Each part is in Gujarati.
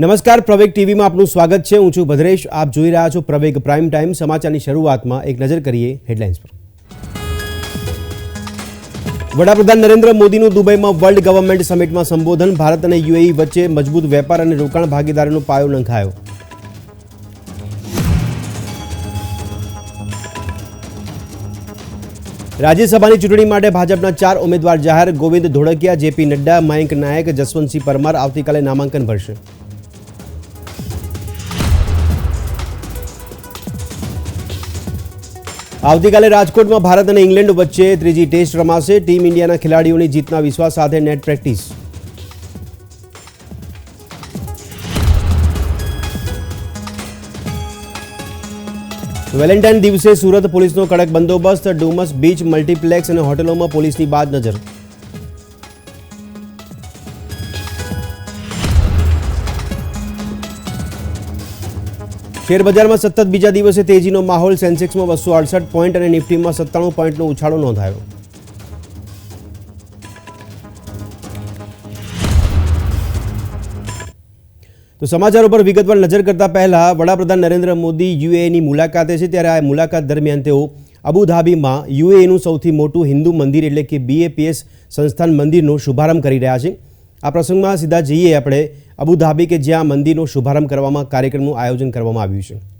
નમસ્કાર, પ્રવેગ ટીવીમાં આપનું સ્વાગત છે. હું છું ભદ્રેશ. આપ જોઈ રહ્યા છો પ્રવેગ પ્રાઇમ ટાઈમ. સમાચારની શરૂઆતમાં એક નજર કરીએ હેડલાઇન્સ પર. વડાપ્રધાન નરેન્દ્ર મોદીનું દુબઈમાં વર્લ્ડ ગવર્મેન્ટ સમિટમાં સંબોધન. ભારત અને યુએઈ વચ્ચે મજબૂત વેપાર અને રોકાણ ભાગીદારીનો પાયો નંખાયો રાજ્યસભાની ચૂંટણી માટે ભાજપના ચાર ઉમેદવાર જાહેર. ગોવિંદ ધોળકિયા, જેપી નડ્ડા, મયંક નાયક, જસવંતસિંહ પરમાર આવતીકાલે નામાંકન ભરશે. આવતીકાલે રાજકોટમાં ભારત અને ઇંગ્લેન્ડ વચ્ચે ત્રીજી ટેસ્ટ રમાશે. ટીમ ઇન્ડિયાના ખેલાડીઓની જીતના વિશ્વાસ સાથે નેટ પ્રેક્ટિસ. વેલેન્ટાઇન દિવસે સુરત પોલીસનો કડક બંદોબસ્ત. ડુમસ બીચ મલ્ટીપ્લેક્સ અને હોટેલોમાં પોલીસની બાદ નજર. શેરબજારમાં સતત બીજા દિવસે તેજીનો માહોલ, સેન્સેક્સમાં બસો અડસઠ પોઈન્ટ અને નિફ્ટીમાં સત્તાણું પોઈન્ટનો ઉછાળો નોંધાયો. તો સમાચારો પર વિગતવાર નજર કરતા પહેલા વડાપ્રધાન નરેન્દ્ર મોદી યુએની મુલાકાતે છે. ત્યારે આ મુલાકાત દરમિયાન તેઓ અબુધાબીમાં યુએનું સૌથી મોટું હિન્દુ મંદિર એટલે કે બીએપીએસ સંસ્થાન મંદિરનો શુભારંભ કરી રહ્યા છે. આ પ્રસંગમાં સીધા જઈએ આપણે અબુધાબી કે જ્યાં મંદિરનો શુભારંભ કરવામાં કાર્યક્રમનું આયોજન કરવામાં આવ્યું છે.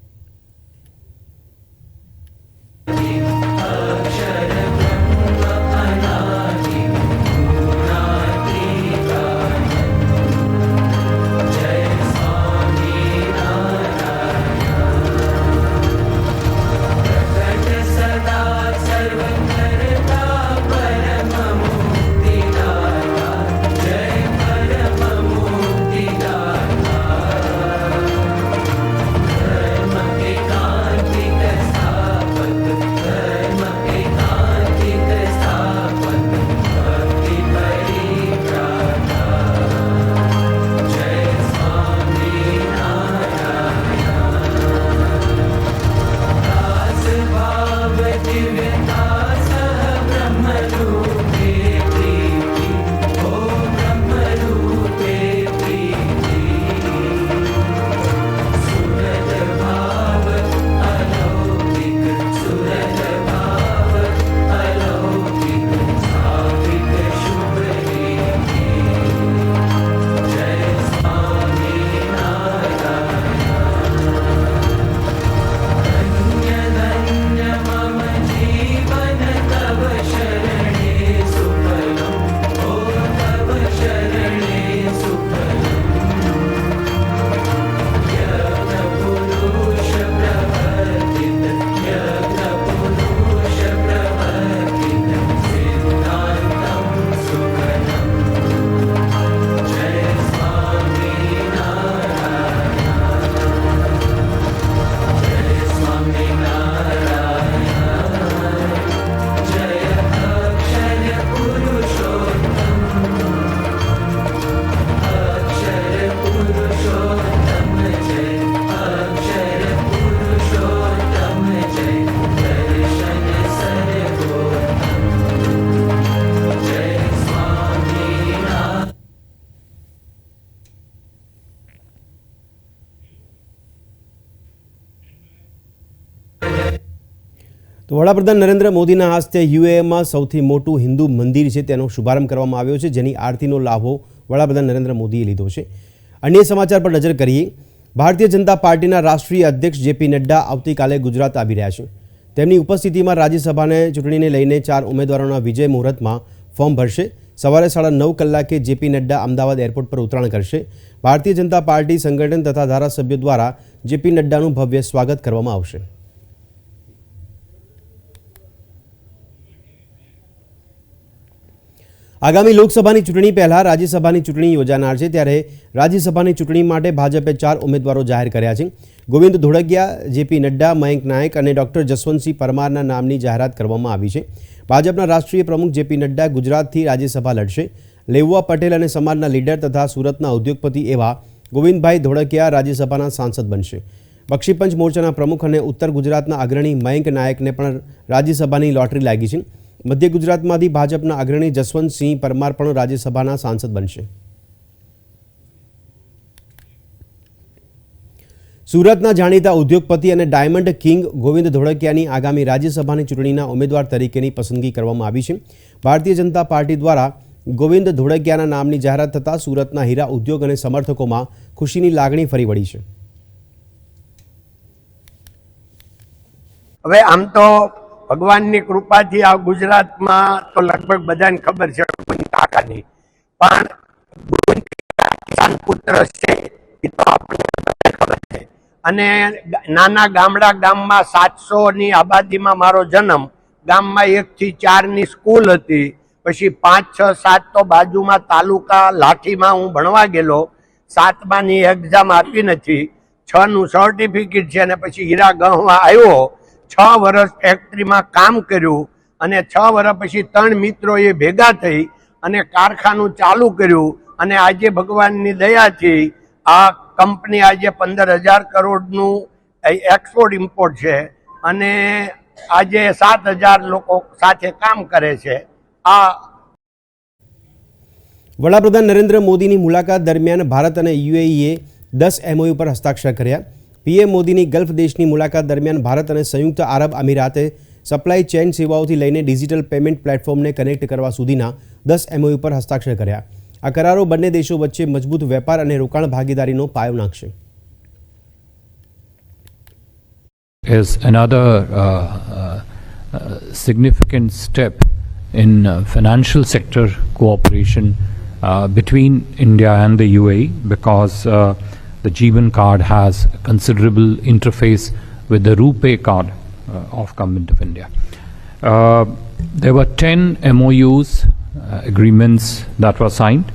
વડાપ્રધાન નરેન્દ્ર મોદીના હસ્તે યુએમાં સૌથી મોટું હિન્દુ મંદિર છે, તેનો શુભારંભ કરવામાં આવ્યો છે, જેની આરતીનો લાભો વડાપ્રધાન નરેન્દ્ર મોદીએ લીધો છે. અન્ય સમાચાર પર નજર કરીએ, ભારતીય જનતા પાર્ટીના રાષ્ટ્રીય અધ્યક્ષ જેપી નડ્ડા આવતીકાલે ગુજરાત આવી રહ્યા છે. તેમની ઉપસ્થિતિમાં રાજ્યસભાને ચૂંટણીને લઈને ચાર ઉમેદવારોના વિજય મુહૂર્તમાં ફોર્મ ભરશે. સવારે સાડા નવ કલાકે જેપી નડ્ડા અમદાવાદ એરપોર્ટ પર ઉતરાણ કરશે. ભારતીય જનતા પાર્ટી સંગઠન તથા ધારાસભ્યો દ્વારા જેપી નડ્ડાનું ભવ્ય સ્વાગત કરવામાં આવશે. આગામી લોકસભાની ચૂંટણી પહેલાં રાજ્યસભાની ચૂંટણી યોજાનાર છે, ત્યારે રાજ્યસભાની ચૂંટણી માટે ભાજપે ચાર ઉમેદવારો જાહેર કર્યા છે. ગોવિંદ ધોળકિયા, જેપી નડ્ડા, મયંક નાયક અને ડોક્ટર જસવંતસિંહ પરમારના નામની જાહેરાત કરવામાં આવી છે. ભાજપના રાષ્ટ્રીય પ્રમુખ જેપી નડ્ડા ગુજરાતથી રાજ્યસભા લડશે. લેઉવા પટેલ અને સમાજના લીડર તથા સુરતના ઉદ્યોગપતિ એવા ગોવિંદભાઈ ધોળકિયા રાજ્યસભાના સાંસદ બનશે. બક્ષીપંચ મોરચાના પ્રમુખ અને ઉત્તર ગુજરાતના અગ્રણી મયંક નાયકને પણ રાજ્યસભાની લોટરી લાગી છે. મધ્ય ગુજરાતમાંથી ભાજપના અગ્રણી જસવંતસિંહ પરમાર પણ રાજ્યસભાના સાંસદ બનશે. સુરતના જાણીતા ઉદ્યોગપતિ અને ડાયમંડ કિંગ ગોવિંદ ધોળકિયાની આગામી રાજ્યસભાની ચૂંટણીના ઉમેદવાર તરીકેની પસંદગી કરવામાં આવી છે. ભારતીય જનતા પાર્ટી દ્વારા ગોવિંદ ધોળકિયાના નામની જાહેરાત થતાં સુરતના હીરા ઉદ્યોગ અને સમર્થકોમાં ખુશીની લાગણી ફરી વળી છે. હવે આમ તો ભગવાનની કૃપાથી આ ગુજરાતમાં તો લગભગ બધાને ખબર છે કાકાની પણ કિસાન પુત્ર છે, એ તો આપણને ખબર છે. અને નાના ગામડા ગામમાં સાતસો ની આબાદીમાં મારો જન્મ. ગામમાં એક થી ચારની સ્કૂલ હતી. પછી પાંચ, છ, સાત તો બાજુમાં તાલુકા લાઠીમાં હું ભણવા ગયેલો. સાતમાની એક્ઝામ આપી નથી. છ નું સર્ટિફિકેટ છે અને પછી હીરા ગહવા આવ્યો. છ વર્ષ ફેક્ટરીમાં કામ કર્યું અને છ વર્ષ પછી ત્રણ મિત્રોએ ભેગા થઈ અને કારખાનું ચાલુ કર્યું અને આજે ભગવાનની દયાથી આ કંપની આજે પંદર હજાર કરોડનું એક્સપોર્ટ ઇમ્પોર્ટ છે અને આજે સાત હજાર લોકો સાથે કામ કરે છે. આ વડાપ્રધાન નરેન્દ્ર મોદીની મુલાકાત દરમિયાન ભારત અને યુએઈએ દસ એમઓયુ પર હસ્તાક્ષર કર્યા. પીએમ મોદીની ગલ્ફ દેશની મુલાકાત દરમિયાન ભારત અને સંયુક્ત આરબ અમીરાતે સપ્લાય ચેઇન સેવાઓથી લઈને ડિજિટલ પેમેન્ટ પ્લેટફોર્મને કનેક્ટ કરવા સુધીના દસ એમઓયુ પર હસ્તાક્ષર કર્યા. આ કરારો બંને દેશો વચ્ચે મજબૂત વેપાર અને રોકાણ ભાગીદારીનો પાયો નાખશે. Is another uh, uh, significant step in uh, financial sector cooperation uh, between India and the UAE because uh, the Jeevan card has a considerable interface with the RuPay card uh, of Government of India. Uh, there were 10 MOUs, uh, agreements that were signed.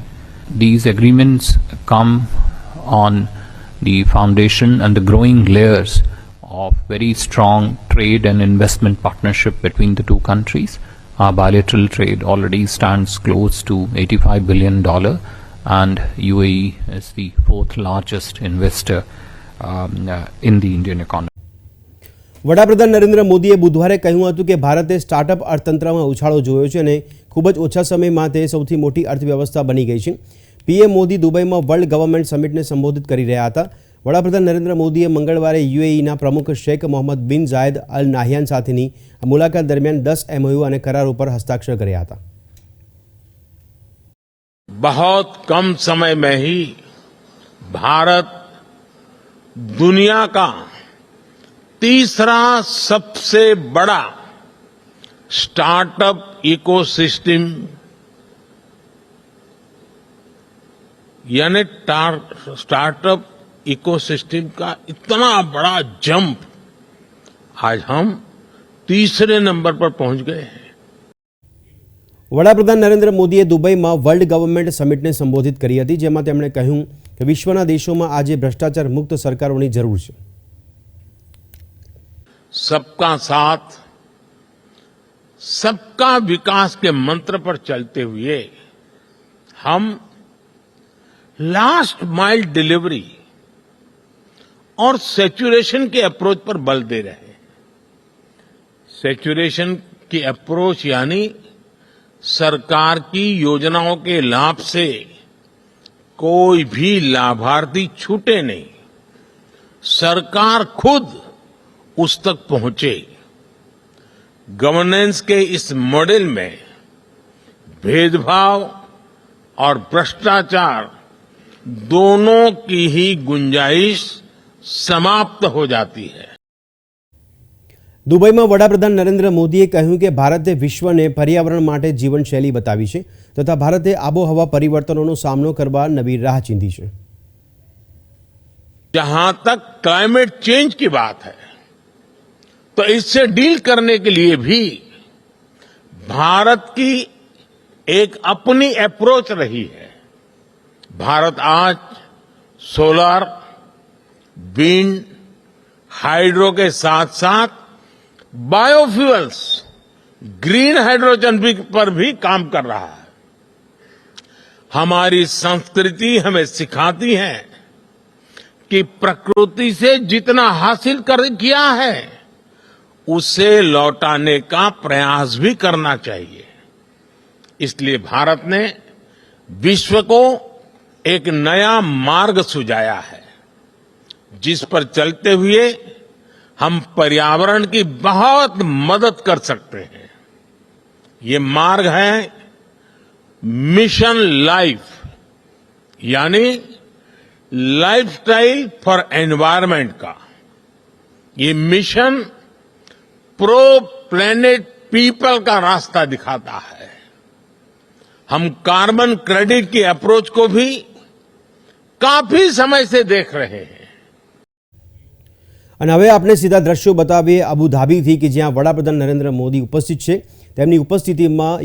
These agreements come on the foundation and the growing layers of very strong trade and investment partnership between the two countries. Our bilateral trade already stands close to $85 billion, and UAE is the fourth largest investor um, uh, in the Indian economy. વડાપ્રધાન નરેન્દ્ર મોદીએ બુધવારે કહ્યું હતું કે ભારતે સ્ટાર્ટઅપ અર્થતંત્રમાં ઉછાળો જોયો છે અને ખૂબ જ ઓછા સમયમાં તે સૌથી મોટી અર્થવ્યવસ્થા બની ગઈ છે. પીએમ મોદી દુબઈમાં વર્લ્ડ ગવર્મેન્ટ સમિટને સંબોધિત કરી રહ્યા હતા. વડાપ્રધાન નરેન્દ્ર મોદીએ મંગળવારે યુએઈના પ્રમુખ શેખ મોહમ્મદ બિન જાયદ અલ નાહિયાન સાથેની મુલાકાત દરમિયાન દસ એમઓયુ અને કરાર ઉપર હસ્તાક્ષર કર્યા હતા. बहुत कम समय में ही भारत दुनिया का तीसरा सबसे बड़ा स्टार्टअप इकोसिस्टम, यानी टार- स्टार्टअप इकोसिस्टम का इतना बड़ा जंप आज हम तीसरे नंबर पर पहुँच गए हैं। વડાપ્રધાન નરેન્દ્ર મોદીએ દુબઈમાં વર્લ્ડ ગવર્મેન્ટ સમિટને સંબોધિત કરી હતી જેમાં તેમણે કહ્યું કે વિશ્વના દેશોમાં આજે ભ્રષ્ટાચાર મુક્ત સરકારોની જરૂર છે सबका साथ सबका विकास के मंत्र पर चलते हुए हम लास्ट माइल डिलीवरी और सेचुरेशन के अप्रोच पर बल दे रहे हैं सेचुरेशन की अप्रोच यानी सरकार की योजनाओं के लाभ से कोई भी लाभार्थी छूटे नहीं। सरकार खुद उस तक पहुँचे। गवर्नेंस के इस मॉडल में भेदभाव और भ्रष्टाचार दोनों की ही गुंजाइश समाप्त हो जाती है। દુબઈમાં વડાપ્રધાન નરેન્દ્ર મોદીએ કહ્યું કે ભારતે વિશ્વને પર્યાવરણ માટે જીવનશૈલી બતાવી છે તથા ભારતે આબોહવા પરિવર્તનોનો સામનો કરવા નવી રાહ ચીંધી છે जहां तक क्लाइमेट चेंज की बात है तो इससे डील करने के लिए भी भारत की एक अपनी अप्रोच रही है भारत आज सोलर विंड हाइड्रो के साथ साथ बायोफ्यूल्स ग्रीन हाइड्रोजन भी पर भी काम कर रहा है। हमारी संस्कृति हमें सिखाती है कि प्रकृति से जितना हासिल कर किया है, उसे लौटाने का प्रयास भी करना चाहिए। इसलिए भारत ने विश्व को एक नया मार्ग सुझाया है, जिस पर चलते हुए हम पर्यावरण की बहुत मदद कर सकते हैं। ये मार्ग है मिशन लाइफ, यानी लाइफस्टाइल फॉर एनवायरमेंट का। ये मिशन प्रो प्लेनेट पीपल का रास्ता दिखाता है। हम कार्बन क्रेडिट की अप्रोच को भी काफ़ी समय से देख रहे हैं। અને હવે આપણે સીધા દ્રશ્યો બતાવીએ અબુધાબીથી કે જ્યાં વડાપ્રધાન નરેન્દ્ર મોદી ઉપસ્થિત છે. તેમની ઉપસ્થિતિમાં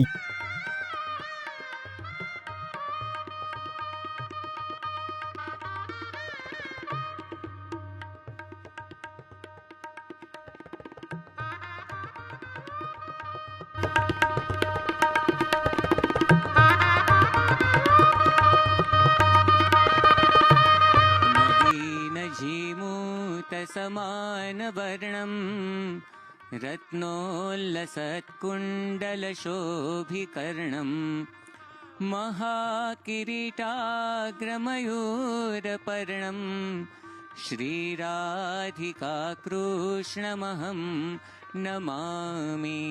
झीमूतसमानवर्णम् रत्नोल्लसत्कुण्डलशोभिकर्णम् महाकिरीटाग्रमयूरपर्णम् श्रीराधिकाकृष्णमहं नमामि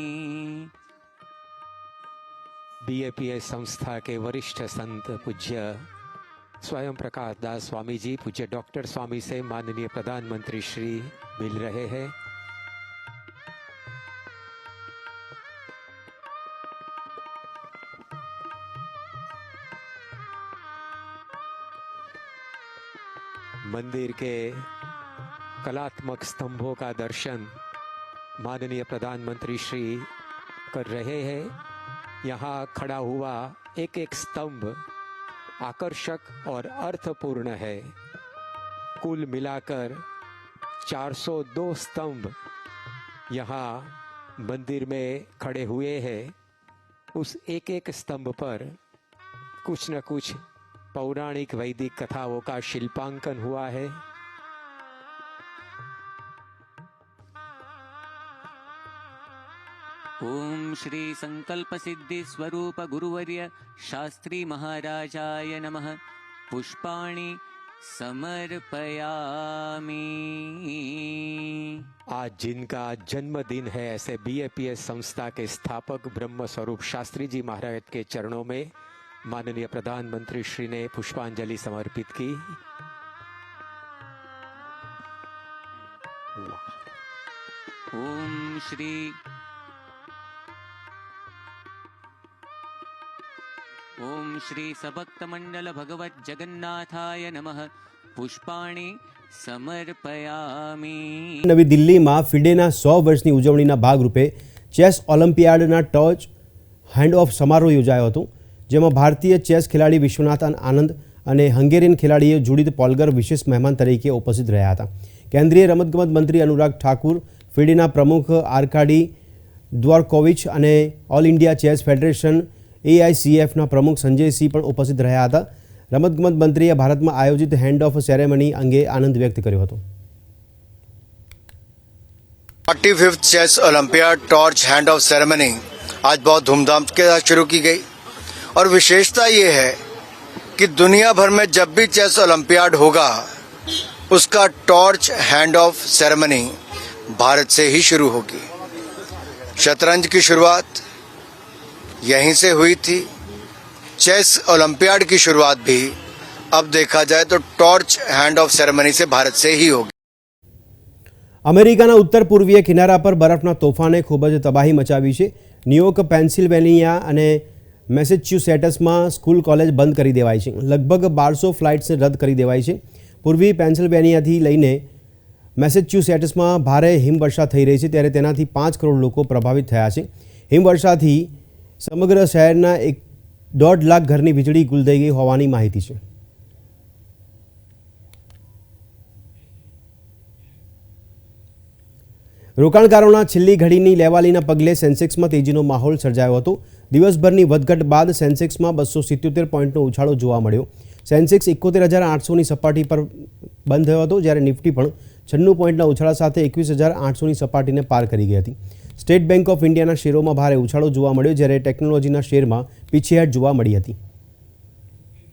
बीएपीएस संस्था के वरिष्ठ संत पूज्य स्वयं प्रकाश दास स्वामी जी पूज्य डॉक्टर स्वामी से माननीय प्रधानमंत्री श्री मिल रहे हैं। मंदिर के कलात्मक स्तंभों का दर्शन माननीय प्रधानमंत्री श्री कर रहे हैं। यहाँ खड़ा हुआ एक एक स्तंभ आकर्षक और अर्थपूर्ण है। कुल मिलाकर 402 स्तंभ यहाँ मंदिर में खड़े हुए हैं। उस एक एक स्तंभ पर कुछ न कुछ पौराणिक वैदिक कथाओं का शिल्पांकन हुआ है। ॐ श्री सङ्कल्पसिद्धिस्वरूप गुरुवर्य शास्त्री महाराजाय नमः। पुष्पाणि समर्पयामि। आज जिनका जन्मदिन है ऐसे बीएपीएस संस्था के स्थापक ब्रह्म स्वरूप शास्त्री जी महाराज के चरणों में माननीय प्रधानमंत्री श्री ने पुष्पांजलि समर्पित की। ओम श्री શ્રીસભક્તમંડલભગવજગન્નાથાય નમઃ પુષ્પાણી સમર્પયામી નવી દિલ્હીમાં ફિડેના સો વર્ષની ઉજવણીના ભાગરૂપે ચેસ ઓલિમ્પિયાડના ટોચ હેન્ડ ઓફ સમારોહ યોજાયો હતો જેમાં ભારતીય ચેસ ખેલાડી વિશ્વનાથન આનંદ અને હંગેરિયન ખેલાડીએ જુડિત પોલગર વિશેષ મહેમાન તરીકે ઉપસ્થિત રહ્યા હતા કેન્દ્રીય રમતગમત મંત્રી અનુરાગ ઠાકુર ફિડેના પ્રમુખ આર્કાડી દ્વારકોવિચ અને ઓલ ઇન્ડિયા ચેસ ફેડરેશન એઆઈસીએફના પ્રમુખ સંજયસિંહ પણ ઉપસ્થિત રહ્યા હતા રમતગમત મંત્રીએ ભારતમાં આયોજિત હેન્ડ ઓફ સેરેમની અંગે આનંદ વ્યક્ત કર્યો હતો forty fifth chess olympiad torch hand off ceremony आज बहुत धूमधाम के साथ शुरू की गई और विशेषता ये है कि दुनिया भर में जब भी चेस ओलंपियाड होगा उसका torch hand off ceremony Bharat से ही शुरू होगी शतरंज की शुरुआत यहीं से हुई थी चेस ओलंपियाड की शुरुआत भी अब देखा जाए तो टॉर्च हैंड ऑफ सेरेमनी से भारत से ही होगी અમેરિકાના ઉત્તર પૂર્વીય કિનારા પર બરફના તોફાને ખૂબ જ તબાહી મચાવી છે ન્યુયોર્ક પેન્સિલ્વેનિયા અને મેસેચ્યુસેટસમાં સ્કૂલ કોલેજ બંધ કરી દેવાઈ છે લગભગ બારસો ફ્લાઇટ્સને રદ કરી દેવાઈ છે પૂર્વી પેન્સિલ્વેનિયાથી લઈને મેસેચ્યુસેટ્સમાં ભારે હિમવર્ષા થઈ રહી છે ત્યારે તેનાથી પાંચ કરોડ લોકો પ્રભાવિત થયા છે હિમવર્ષાથી સમગ્ર શહેરના એક દોઢ લાખ ઘરની વીજળી ગુલ ગઈ હોવાની માહિતી છે. રોકાણકારોના છેલ્લી ઘડીની લેવાલીના પગલે સેન્સેક્સમાં તેજીનો માહોલ સર્જાયો હતો. દિવસભરની વધઘટ બાદ સેન્સેક્સમાં બસો સિત્યોતેર પોઈન્ટનો ઉછાળો જોવા મળ્યો. સેન્સેક્સ એકોતેર હજાર આઠસોની સપાટી પર બંધ થયો હતો, જ્યારે નિફ્ટી પણ છન્નું પોઈન્ટના ઉછાળા સાથે એકવીસ હજાર આઠસોની સપાટીને પાર કરી ગઈ હતી. સ્ટેટ બેંક ઓફ ઇન્ડિયાના શેરોમાં ભારે ઉછાળો જોવા મળ્યો જ્યારે ટેકનોલોજીના શેરમાં પીછેહટ જોવા મળી હતી.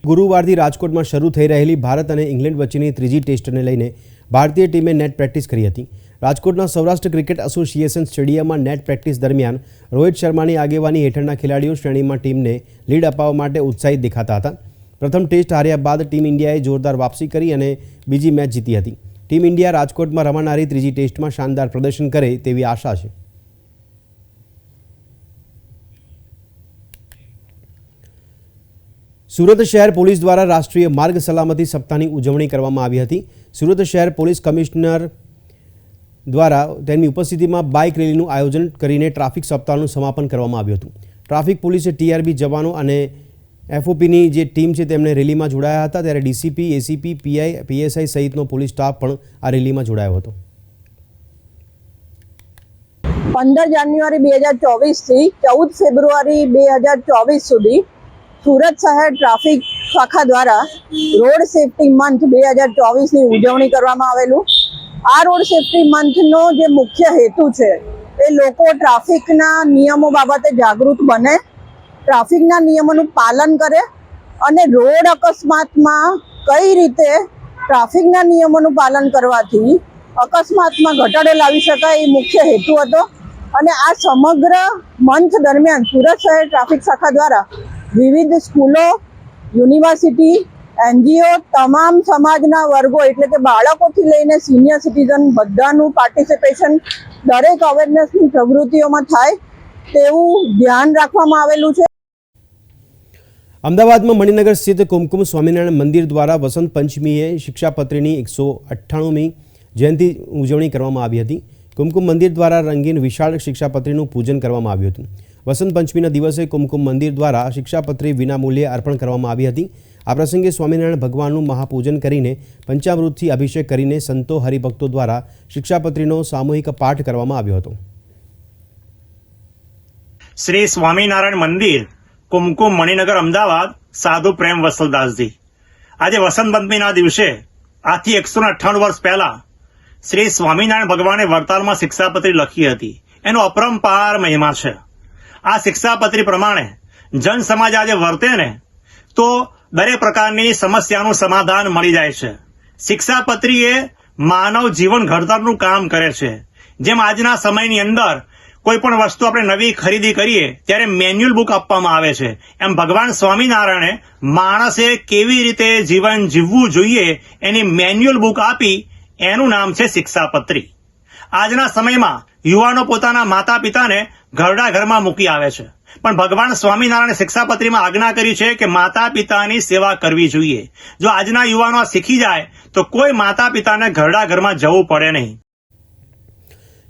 ગુરુવારથી રાજકોટમાં શરૂ થઈ રહેલી ભારત અને ઇંગ્લેન્ડ વચ્ચેની ત્રીજી ટેસ્ટને લઈને ભારતીય ટીમે નેટ પ્રેક્ટિસ કરી હતી. રાજકોટના સૌરાષ્ટ્ર ક્રિકેટ એસોસિએશન સ્ટેડિયમમાં નેટ પ્રેક્ટિસ દરમિયાન રોહિત શર્માની આગેવાની હેઠળના ખેલાડીઓ શ્રેણીમાં ટીમને લીડ અપાવવા માટે ઉત્સાહિત દેખાતા હતા. પ્રથમ ટેસ્ટ હાર્યા બાદ ટીમ ઇન્ડિયાએ જોરદાર વાપસી કરી અને બીજી મેચ જીતી હતી. ટીમ ઇન્ડિયા રાજકોટમાં રમાનારી ત્રીજી ટેસ્ટમાં શાનદાર પ્રદર્શન કરે તેવી આશા છે. સુરત શહેર પોલીસ દ્વારા રાષ્ટ્રીય માર્ગ સલામતી સપ્તાહની ઉજવણી કરવામાં આવી હતી. સુરત શહેર પોલીસ કમિશનર દ્વારા તેમની ઉપસ્થિતિમાં બાઇક રેલીનું આયોજન કરીને ટ્રાફિક સપ્તાહનું સમાપન કરવામાં આવ્યું હતું. ટ્રાફિક પોલીસે ટીઆરબી જવાનો અને એફઓપીની જે ટીમ છે તેમણે રેલીમાં જોડાયા હતા. ત્યારે ડીસીપી, એસીપી, પીઆઈ, પીએસઆઈ સહિતનો પોલીસ સ્ટાફ પણ આ રેલીમાં જોડાયો હતો. પંદર જાન્યુઆરી બે હજાર ચોવીસથી ચૌદ ફેબ્રુઆરી બે હજાર ચોવીસ સુધી સુરત શહેર ટ્રાફિક શાખા દ્વારા રોડ સેફટી મંથ બે હજાર ચોવીસની ઉજવણી કરવામાં આવેલું. આ રોડ સેફટી મંથનો જે મુખ્ય હેતુ છે, એ લોકો ટ્રાફિકના નિયમો બાબતે જાગૃત બને, ટ્રાફિકના નિયમોનું પાલન કરે અને રોડ અકસ્માતમાં કઈ રીતે ટ્રાફિકના નિયમોનું પાલન કરવાથી અકસ્માતમાં ઘટાડો લાવી શકાય એ મુખ્ય હેતુ હતો. અને આ સમગ્ર મંથ દરમિયાન સુરત શહેર ટ્રાફિક શાખા દ્વારા વિવિધ સ્કૂલો, યુનિવર્સિટી, એનજીઓ તમામ સમાજના વર્ગો એટલે કે બાળકોથી લઈને સિનિયર સિટીઝન બધાનું પાર્ટિસિપેશન દરેક અવેરનેસની પ્રવૃત્તિઓમાં થાય તેવું ધ્યાન રાખવામાં આવેલું છે. અમદાવાદમાં મણિનગર સ્થિત કુમકુમ સ્વામિનારાયણ મંદિર દ્વારા વસંત પંચમીએ શિક્ષાપત્રીની એકસો અઠ્ઠાણુંમી જયંતિ ઉજવણી કરવામાં આવી હતી. કુમકુમ મંદિર દ્વારા રંગીન વિશાળ શિક્ષાપત્રીનું પૂજન કરવામાં આવ્યું હતું. વસંત પંચમીના દિવસે કુમકુમ મંદિર દ્વારા શિક્ષાપત્રી વિનામૂલ્યે અર્પણ કરવામાં આવી હતી. આ પ્રસંગે સ્વામિનારાયણ ભગવાનનું મહાપૂજન કરીને પંચામૃતથી અભિષેક કરીને સંતો હરિભક્તો દ્વારા શિક્ષાપત્રીનો સામૂહિક પાઠ કરવામાં આવ્યો હતો. શ્રી સ્વામિનારાયણ મંદિર, કુમકુમ મણિનગર, અમદાવાદ, સાધુ પ્રેમ વસલદાસજી. આજે વસંત પંચમીના દિવસે આજથી એકસો અઠ્ઠાણું વર્ષ પહેલા શ્રી સ્વામિનારાયણ ભગવાને વડતાલમાં શિક્ષાપત્રી લખી હતી. એનો અપરંપાર મહિમા છે. આ શિક્ષાપત્રી પ્રમાણે જન સમાજ આજે વર્તે ને, તો દરેક પ્રકારની સમસ્યાનું સમાધાન મળી જાય છે. શિક્ષાપત્રી એ માનવ જીવન ઘડતરનું કામ કરે છે. જેમ આજના સમયની અંદર કોઈ પણ વસ્તુ આપણે નવી ખરીદી કરીએ, ત્યારે મેન્યુઅલ બુક આપવામાં આવે છે. એમ ભગવાન સ્વામિનારાયણે માણસે કેવી રીતે જીવન જીવવું જોઈએ એની મેન્યુઅલ બુક આપી, એનું નામ છે શિક્ષાપત્રી. આજના સમયમાં યુવાનો પોતાના માતા પિતાને ઘરડા ઘરમાં મૂકી આવે છે પણ ભગવાન સ્વામિનારાયણે શિક્ષાપત્રીમાં આજ્ઞા કરી છે કે માતા પિતાની સેવા કરવી જોઈએ જો આજના યુવાનો આ શીખી જાય તો કોઈ માતા પિતાને ઘરડા ઘરમાં જવું પડે નહીં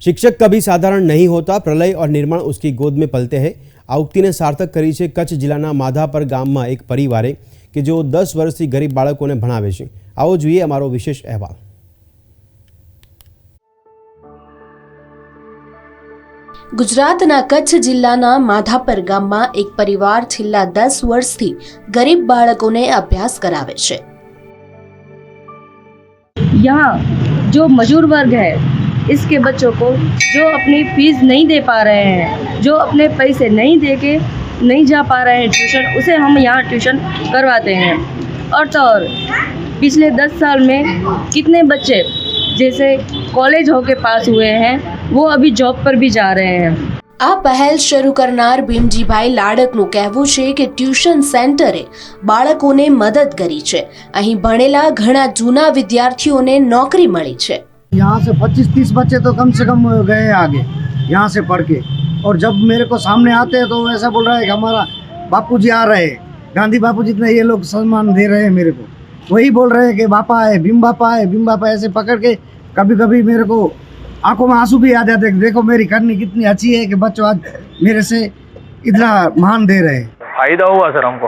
शिक्षक कभी साधारण नहीं होता प्रलय और निर्माण उसकी गोद में पलते हैं આ ઉક્તિને સાર્થક કરી છે કચ્છ જિલ્લાના માધાપર ગામમાં એક પરિવારે કે જેઓ દસ વર્ષથી ગરીબ બાળકોને ભણાવે છે આવો જોઈએ અમારો વિશેષ અહેવાલ ગુજરાતના કચ્છ જિલ્લાના માધાપર ગામમાં એક પરિવાર છેલ્લા દસ વર્ષથી ગરીબ બાળકોને અભ્યાસ કરાવે છે यहाँ जो मजदूर वर्ग है इसके बच्चों को जो अपनी फीस नहीं दे पा रहे हैं जो अपने पैसे नहीं दे के नहीं जा पा रहे हैं ट्यूशन उसे हम यहाँ ट्यूशन करवाते हैं और तो और पिछले दस साल में कितने बच्चे जैसे कॉलेज होके पास हुए हैं वो अभी जॉब पर भी जा रहे हैं આ પહેલ શરૂ કરનાર ભીમજીભાઈ લાડકનું કહેવું છે કે ટ્યુશન સેન્ટરે બાળકોને મદદ કરી છે અહીં ભણેલા ઘણા જૂના વિદ્યાર્થીઓને નોકરી મળી છે यहाँ से 25-30 बच्चे तो कम से कम गए आगे यहाँ से पढ़ के और जब मेरे को सामने आते हैं तो वो ऐसा बोल रहा है कि हमारा बापू जी आ रहे हैं गांधी बापू जी इतना ये लोग सम्मान दे रहे हैं मेरे को वही बोल रहे हैं कि बापा है भीम बापा है भीम बापा ऐसे पकड़ के कभी कभी मेरे को आँखों में आँसू भी आ जाते हैं देखो मेरी करनी कितनी अच्छी है कि बच्चों आज मेरे से इतना मान दे रहे हैं। फ़ायदा हुआ सर हमको।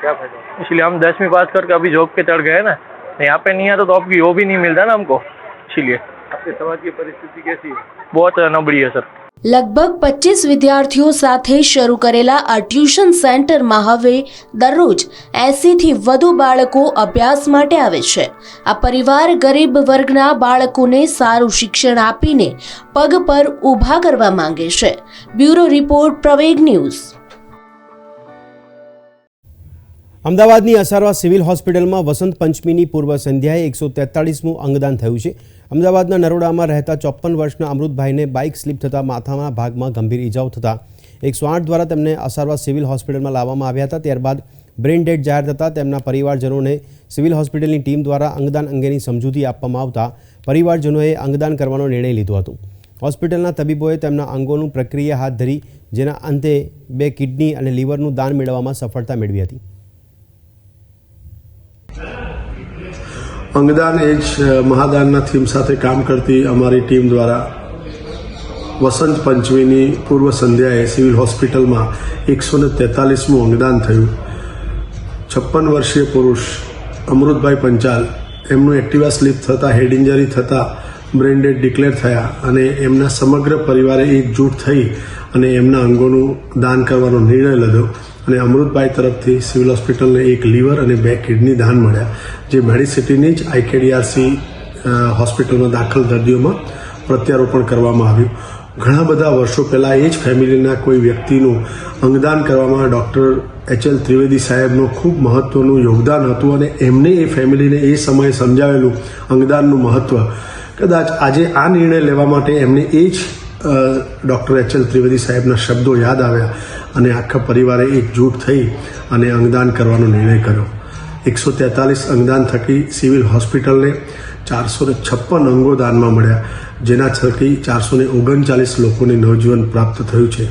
क्या फ़ायदा इसलिए हम दसवीं पास करके अभी जॉब के चढ़ गए ना। यहाँ पे नहीं आता तो आपकी वो भी नहीं मिलता ना हमको। इसीलिए। आपके समाज की परिस्थिति कैसी है? बहुत नबड़ी है सर। લગભગ પચીસ વિદ્યાર્થીઓ સાથે શરૂ કરેલા આ ટ્યુશન સેન્ટરમાં હવે દરરોજ એંસીથી વધુ બાળકો અભ્યાસ માટે આવે છે. આ પરિવાર ગરીબ વર્ગના બાળકોને સારું શિક્ષણ આપીને પગ પર ઊભા કરવા માંગે છે. Bureau report Praveg news. અમદાવાદની અસારવા સિવિલ હોસ્પિટલમાં વસંત પંચમીની પૂર્વ સંધ્યાએ એકસો તેતાળીસમું અંગદાન થયું છે. અમદાવાદના નરોડામાં રહેતા ચોપન વર્ષના અમૃતભાઈને બાઇક સ્લીપ થતાં માથાના ભાગમાં ગંભીર ઇજાઓ થતાં. એકસો આઠ દ્વારા તેમને અસારવા સિવિલ હોસ્પિટલમાં લાવવામાં આવ્યા હતા. ત્યારબાદ બ્રેઇન ડેડ જાહેર થતાં તેમના પરિવારજનોને સિવિલ હોસ્પિટલની ટીમ દ્વારા અંગદાન અંગેની સમજૂતી આપવામાં આવતા પરિવારજનોએ અંગદાન કરવાનો નિર્ણય લીધો હતો. હોસ્પિટલના તબીબોએ તેમના અંગોનું પ્રક્રિયા હાથ ધરી, જેના અંતે બે કિડની અને લીવરનું દાન મેળવવામાં સફળતા મેળવી હતી. અંગદાન એજ મહાદાનના થીમ સાથે કામ કરતી અમારી ટીમ દ્વારા વસંત પંચમીની પૂર્વ સંધ્યાએ સિવિલ હોસ્પિટલમાં એકસો ને તેતાલીસમું અંગદાન થયું. છપ્પન વર્ષીય પુરુષ અમૃતભાઈ પંચાલ, એમનું એક્ટિવા સ્લીપ થતાં, હેડ ઇન્જરી થતાં બ્રેન ડેડ ડિક્લેર થયા અને એમના સમગ્ર પરિવારે એકજૂટ થઈ અને એમના અંગોનું દાન કરવાનો નિર્ણય લીધો. અને અમૃતભાઈ તરફથી સિવિલ હોસ્પિટલને એક લીવર અને બે કિડની દાન મળ્યા, જે મેડિસિટીની જ આઈકેડીઆરસી હોસ્પિટલમાં દાખલ દર્દીઓમાં પ્રત્યારોપણ કરવામાં આવ્યું. ઘણા બધા વર્ષો પહેલાં એ જ ફેમિલીના કોઈ વ્યક્તિનું અંગદાન કરવામાં ડૉક્ટર એચ એલ ત્રિવેદી સાહેબનું ખૂબ મહત્ત્વનું યોગદાન હતું અને એમને એ ફેમિલીને એ સમયે સમજાવેલું અંગદાનનું મહત્ત્વ કદાચ આજે આ નિર્ણય લેવા માટે એમને એ જ ડૉક્ટર એચ એલ ત્રિવેદી સાહેબના શબ્દો યાદ આવ્યા અને આખા પરિવારે એકજૂટ થઈ અને અંગદાન કરવાનો નિર્ણય કર્યો. એકસો તેતાલીસ અંગદાન થકી સિવિલ હોસ્પિટલને ચારસો ને છપ્પન અંગો દાનમાં મળ્યા, જેના થકી ચારસો ને ઓગણચાલીસ લોકોને નવજીવન પ્રાપ્ત થયું છે.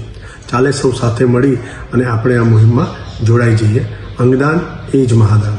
ચાલે સૌ સાથે મળી અને આપણે આ મુહિમમાં જોડાઈ જઈએ. અંગદાન એ જ મહાદાન.